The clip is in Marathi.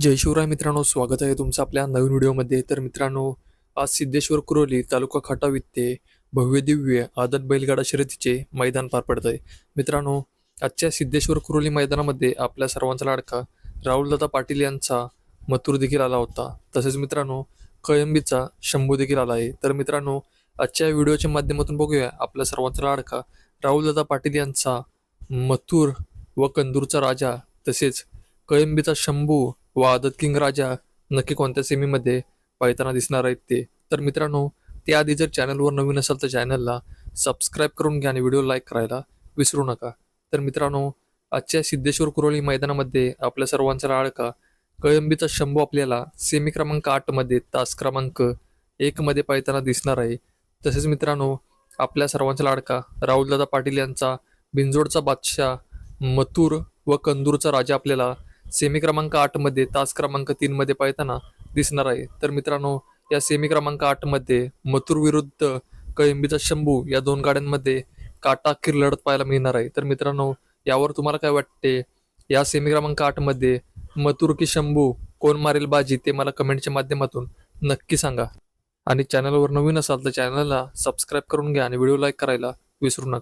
जय शिवराय मित्रांनो स्वागत आहे तुमचं आपल्या नवीन व्हिडिओमध्ये. तर मित्रांनो आज सिद्धेश्वर कुरोली तालुका खटाव इथे भव्य दिव्य आदत बैलगाडा शर्यतीचे मैदान पार पडत आहे मित्रांनो आजच्या सिद्धेश्वर कुरोली मैदानामध्ये आपल्या सर्वांचा लाडका राहुलदादा पाटील यांचा मथुर देखील आला होता. तसेच मित्रांनो कळंबीचा शंभू देखील आला आहे. तर मित्रांनो आजच्या व्हिडिओच्या माध्यमातून बघूया आपल्या सर्वांचा लाडका राहुलदादा पाटील यांचा मथुर व कंदूरचा राजा तसेच कळंबीचा शंभू व आदत किंग राजा नक्की कोणत्या सेमीमध्ये पाहताना दिसणार आहेत ते? तर मित्रांनो त्याआधी जर चॅनलवर नवीन असाल तर चॅनलला सबस्क्राईब करून घ्या आणि व्हिडिओ लाईक करायला विसरू नका. तर मित्रांनो आजच्या सिद्धेश्वर कुरोली मैदानामध्ये आपल्या सर्वांचा लाडका कळंबीचा शंभू आपल्याला सेमी क्रमांक आठमध्ये तास क्रमांक एकमध्ये पाहताना दिसणार आहे. तसेच मित्रांनो आपल्या सर्वांचा लाडका राहुलदादा पाटील यांचा बिंजोडचा बादशाह मथुर व कंदूरचा राजा आपल्याला सेमी क्रमांक आठमध्ये तास क्रमांक तीनमध्ये पाहताना दिसणार आहे. तर मित्रांनो या सेमी क्रमांक आठमध्ये मथुर विरुद्ध कळंबीचा शंभू या दोन गाड्यांमध्ये काटा अखेर लढत पाहायला मिळणार आहे. तर मित्रांनो यावर तुम्हाला काय वाटते? या सेमी क्रमांक आठमध्ये मथुर की शंभू कोण मारेल बाजी ते मला कमेंटच्या माध्यमातून नक्की सांगा. आणि चॅनलवर नवीन असाल तर चॅनलला सबस्क्राईब करून घ्या आणि व्हिडिओ लाईक करायला विसरू नका.